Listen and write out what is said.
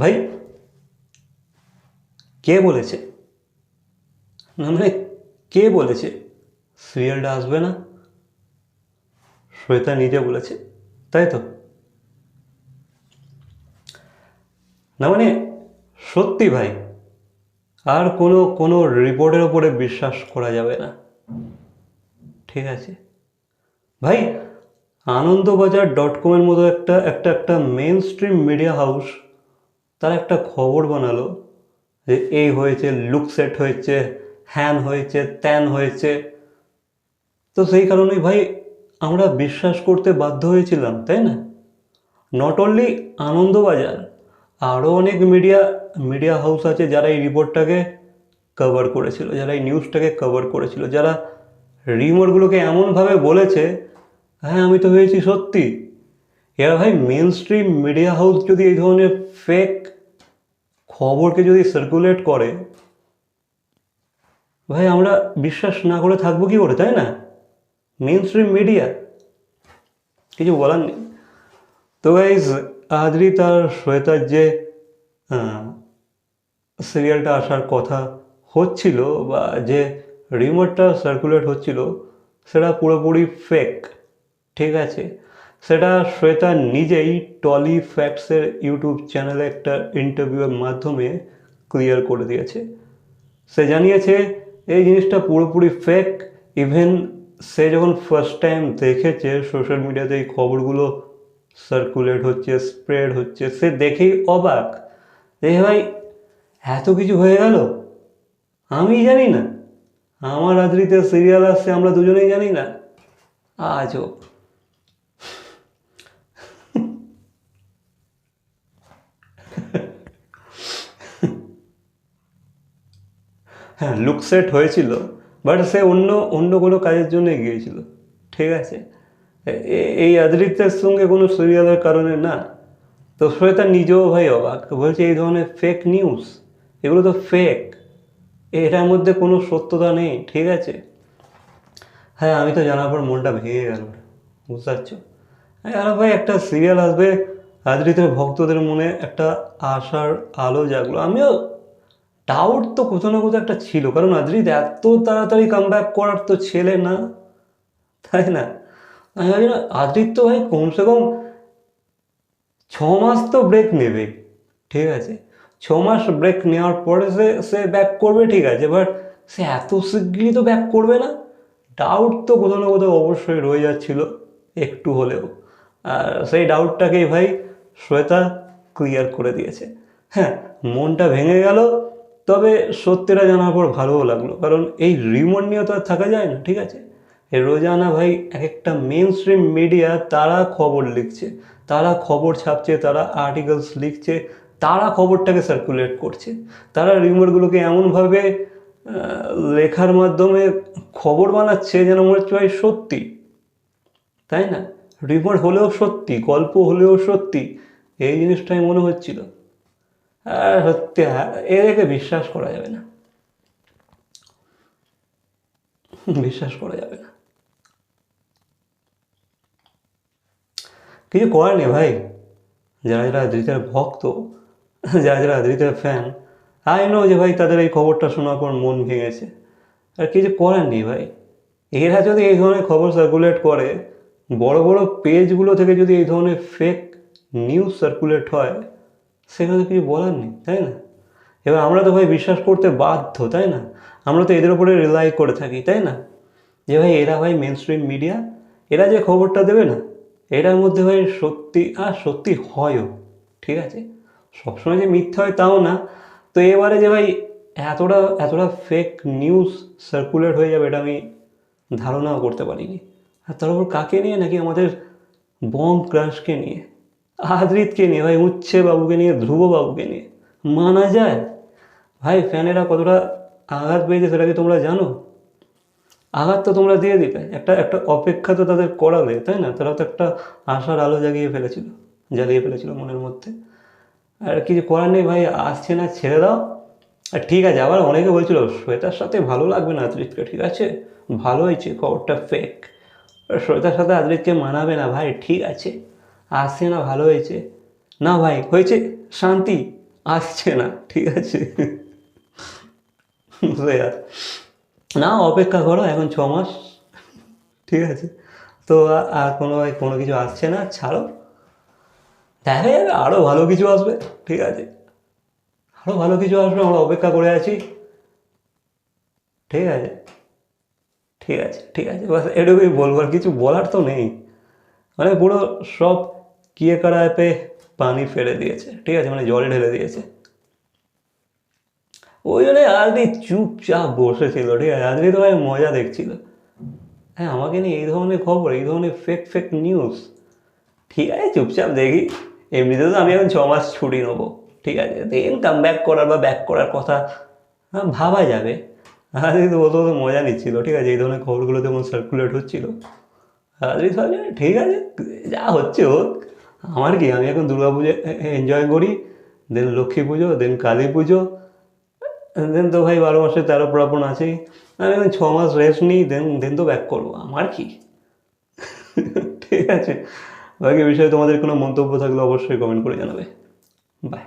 ভাই, কে বলেছে? না মানে কে বলেছে? সিরিয়ালটা আসবে না? শ্বেতা নিজে বলেছে, তাই তো? না মানে সত্যি ভাই, আর কোনো কোনো রিপোর্টের ওপরে বিশ্বাস করা যাবে না। ঠিক আছে? ভাই, আনন্দবাজার ডট কমের মতো একটা একটা একটা মেন স্ট্রিম মিডিয়া হাউস তার একটা খবর বানালো যে এই হয়েছে লুক সেট হয়েছে হ্যান হয়েছে ত্যান হয়েছে। তো সেই কারণেই ভাই আমরা বিশ্বাস করতে বাধ্য হয়েছিলাম, তাই না? নট অনলি আনন্দবাজার আরও অনেক মিডিয়া মিডিয়া হাউস আছে যারা এই রিপোর্টটাকে কভার করেছিল, যারা এই নিউজটাকে কভার করেছিল, যারা রিমোটগুলোকে এমনভাবে বলেছে হ্যাঁ আমি তো হয়েছি সত্যি। এরা ভাই মেন স্ট্রিম মিডিয়া হাউস যদি এই ধরনের ফেক খবরকে যদি সার্কুলেট করে, ভাই আমরা বিশ্বাস না করে থাকব কি করে, তাই না? মেন স্ট্রিম মিডিয়া কিছু বলার নেই। তো গাইজ আদ্রি তার শ্বেতার যে সিরিয়ালটা আসার কথা হচ্ছিল বা যে রিমোটটা সার্কুলেট হচ্ছিল, সেটা পুরোপুরি ফেক ঠিক আছে? সেটা শ্বেতা নিজেই টলি ফ্যাক্টসের ইউটিউব চ্যানেলে একটা ইন্টারভিউয়ের মাধ্যমে ক্লিয়ার করে দিয়েছে। সে জানিয়েছে, এই জিনিসটা পুরোপুরি ফেক ইভেন সে যখন ফার্স্ট টাইম দেখেছে সোশ্যাল মিডিয়াতে এই খবরগুলো সার্কুলেট হচ্ছে স্প্রেড হচ্ছে, সে দেখেই অবাক। যে ভাই, এত কিছু হয়ে গেল? আমি জানি না। আমার আদ্রিতে সিরিয়াল আসছে, আমরা দুজনেই জানি না। আজও হ্যাঁ লুক সেট হয়েছিল বাট সে অন্য অন্য কোনো কাজের জন্য গিয়েছিল ঠিক আছে? এই আদ্রিত্যের সঙ্গে কোনো সিরিয়ালের কারণে না। তো শ্বেতা নিজেও ভাই অবাক, বলছে, এই ধরনের ফেক নিউজ এগুলো তো ফেক এটার মধ্যে কোনো সত্যতা নেই, ঠিক আছে? হ্যাঁ আমি তো জানার পর মনটা ভেঙে গেল, বুঝতে পারছ? আর ভাই, একটা সিরিয়াল আসবে আদ্রিতের ভক্তদের মনে একটা আশার আলো জাগলো। আমিও ডাউট তো কোথাও না কোথাও একটা ছিল। কারণ আদ্রিত এত তাড়াতাড়ি কাম ব্যাক করার তো ছেলে না। তাই না? আমি ভাবছি না আদ্রিত তো ভাই কমসে কম ছ মাস তো ব্রেক নেবে। ঠিক আছে? ছ মাস ব্রেক নেওয়ার পরে সে সে ব্যাক করবে, ঠিক আছে? বাট সে এত শিগগিরই তো ব্যাক করবে না। ডাউট তো কোথাও না কোথাও অবশ্যই রয়ে যাচ্ছিল, একটু হলেও। আর সেই ডাউটটাকেই ভাই শ্বেতা ক্লিয়ার করে দিয়েছে। হ্যাঁ মনটা ভেঙে গেল তবে সত্যিটা জানার পর ভালোও লাগল। কারণ এই রিমোট নিয়ে তো আর থাকা যায় না, ঠিক আছে? রোজানা ভাই এক একটা মেন স্ট্রিম মিডিয়া তারা খবর লিখছে, তারা খবর ছাপছে, তারা আর্টিকেলস লিখছে, তারা খবরটাকে সার্কুলেট করছে। তারা রিমোটগুলোকে এমনভাবে লেখার মাধ্যমে খবর বানাচ্ছে যেন মনে হচ্ছে ভাই সত্যি। তাই না? রিমোট হলেও সত্যি, গল্প হলেও সত্যি, এই জিনিসটাই মনে হচ্ছিল। হ্যাঁ, এদেরকে বিশ্বাস করা যাবে না। বিশ্বাস করা যাবে না। কিছু করার নেই ভাই। যারা যারা আদ্রিতের ভক্ত যারা যারা আদ্রিতের ফ্যান আই নো যে ভাই তাদের এই খবরটা শোনার পর মন ভেঙেছে আর কিছু করার নেই ভাই। এরা যদি এই ধরনের খবর সার্কুলেট করে বড় বড় পেজগুলো থেকে যদি এই ধরনের ফেক নিউজ সার্কুলেট হয় সেখানে কিছু বলার নেই, তাই না? এবার আমরা তো ভাই বিশ্বাস করতে বাধ্য, তাই না? আমরা তো এদের উপরে রিলাই করে থাকি, তাই না? যে ভাই এরা ভাই মেন স্ট্রিম মিডিয়া এরা যে খবরটা দেবে না, এটার মধ্যে ভাই সত্যি আর সত্যি হয়ও, ঠিক আছে? সবসময় যে মিথ্যা হয় তাও না। তো এবারে যে ভাই এতটা এতটা ফেক নিউজ সার্কুলেট হয়ে যাবে, এটা আমি ধারণাও করতে পারিনি। আর তার উপর কাকে নিয়ে? নাকি আমাদের বম ক্রাশকে নিয়ে? আদ্রিতকে নিয়ে, ভাই, উচ্ছে বাবুকে নিয়ে, ধ্রুব বাবুকে নিয়ে। মানা যায়? ভাই, ফ্যানেরা কতটা আঘাত পেয়েছে সেটা কি তোমরা জানো? আঘাত তো তোমরা দিয়ে দিবে। একটা একটা অপেক্ষা তো তাদের করাবে, তাই না? তারা তো একটা আশার আলো জাগিয়ে ফেলেছিল জ্বালিয়ে ফেলেছিল মনের মধ্যে। আর কিছু করার নেই, ভাই, আসছে না, ছেড়ে দাও। আর ঠিক আছে, আবার অনেকে বলছিল, শ্বেতার সাথে ভালো লাগবে না আদ্রিতকে ঠিক আছে? ভালো হয়েছে খবরটা ফেক শ্বেতার সাথে আদ্রিতকে মানাবে না, ভাই, ঠিক আছে। আসছে না, ভালো হয়েছে। না ভাই, হয়েছে, শান্তি, আসছে না, ঠিক আছে। না, অপেক্ষা করো, এখন ছ মাস, ঠিক আছে। তো আর কোনো কোনো কিছু আসছে না, ছাড়ো। দেখা যাবে আরও ভালো কিছু আসবে, ঠিক আছে। আরও ভালো কিছু আসবে, আমরা অপেক্ষা করে আছি। ঠিক আছে। ঠিক আছে ঠিক আছে, বাস এটুকুই বলব, আর কিছু বলার তো নেই। মানে পুরো সব কিয়ে কারায় পানি ফেলে দিয়েছে ঠিক আছে? মানে জল ঢেলে দিয়েছে। ওই জন্য আজকে চুপচাপ বসেছিল ঠিক আছে? আজকে তো ভাই মজা দেখছিল। হ্যাঁ আমাকে নিয়ে এই ধরনের খবর এই ধরনের ফেক ফেক নিউজ ঠিক আছে চুপচাপ দেখি। এমনিতে তো আমি এখন ছ মাস ছুটি নেব ঠিক আছে? দেন কাম ব্যাক করার বা ব্যাক করার কথা হ্যাঁ, ভাবা যাবে। আজকে তো বলতে বলতে মজা নিচ্ছিল ঠিক আছে? এই ধরনের খবরগুলো যখন সার্কুলেট হচ্ছিল। ভাবছি ঠিক আছে যা হচ্ছে হোক। আমার কি? আমি এখন দুর্গা পুজো এনজয় করি দেন লক্ষ্মী পুজো দেন কালী পুজো দেন তো ভাই বারো মাসে তেরো প্রাপণ আছেই। আমি এখন ছ মাস রেস্ট নিই দেন দেন তো ব্যাক করব। আমার কি? ঠিক আছে। বাকি বিষয়ে তোমাদের কোনো মন্তব্য থাকলে অবশ্যই কমেন্ট করে জানাবে। বাই